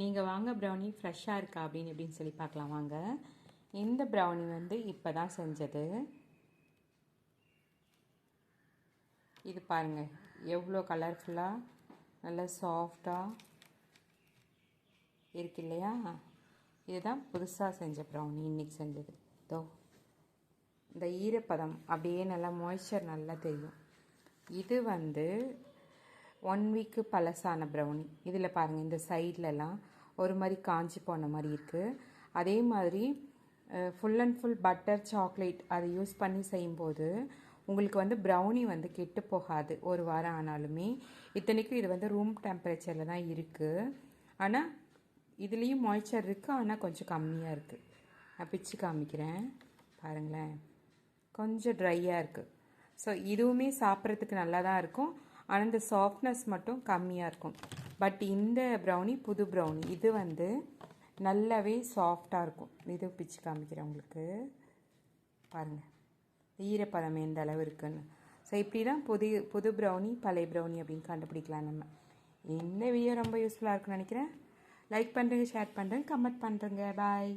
நீங்கள் வாங்க ப்ரௌனி ஃப்ரெஷ்ஷாக இருக்கா அப்படின்னு எப்படின்னு சொல்லி பார்க்கலாம். வாங்க. இந்த ப்ரௌனி வந்து இப்போ தான் செஞ்சது. இது பாருங்கள் எவ்வளோ கலர்ஃபுல்லாக நல்லா சாஃப்டாக இருக்கு இல்லையா? இதுதான் புதுசாக செஞ்ச ப்ரௌனி இன்றைக்கி செஞ்சது. தோ இந்த ஈரப்பதம். அப்படியே நல்லா மாய்ஸ்சர் நல்லா தெரியும். இது வந்து ஒன் வீக்கு பழசான ப்ரௌனி இதில் பாருங்கள் இந்த சைட்லலாம் ஒரு மாதிரி காஞ்சி போன மாதிரி இருக்குது அதே மாதிரி full and full butter chocolate அதை யூஸ் பண்ணி செய்யும்போது உங்களுக்கு வந்து ப்ரௌனி வந்து கெட்டு போகாது. ஒரு வாரம் ஆனாலுமே இத்தனைக்கும் இது வந்து ரூம் டெம்பரேச்சரில் தான் இருக்குது ஆனால் இதுலேயும் மாய்ச்சர் இருக்குது ஆனால் கொஞ்சம் கம்மியாக இருக்குது நான் பிச்சு காமிக்கிறேன். பாருங்களேன். கொஞ்சம் ட்ரையாக இருக்குது ஸோ இதுவுமே சாப்பிட்றதுக்கு நல்லா தான் இருக்கும். ஆனால் இந்த சாஃப்ட்னஸ் மட்டும் கம்மியாக இருக்கும். பட் இந்த ப்ரௌனி புது ப்ரௌனி இது வந்து நல்லாவே சாஃப்டாக இருக்கும். இது பிச்சு காமிக்கிறேன் உங்களுக்கு. பாருங்கள் ஈரப்பதம் எந்த அளவு இருக்குன்னு. ஸோ இப்படி தான் புது புது ப்ரௌனி பழைய ப்ரௌனி அப்படின்னு கண்டுபிடிக்கலாம் நம்ம. இந்த வீடியோ ரொம்ப யூஸ்ஃபுல்லாக இருக்குன்னு நினைக்கிறேன். லைக் பண்ணுறேங்க ஷேர் பண்ணுறேங்க கமெண்ட் பண்ணுறேங்க பாய்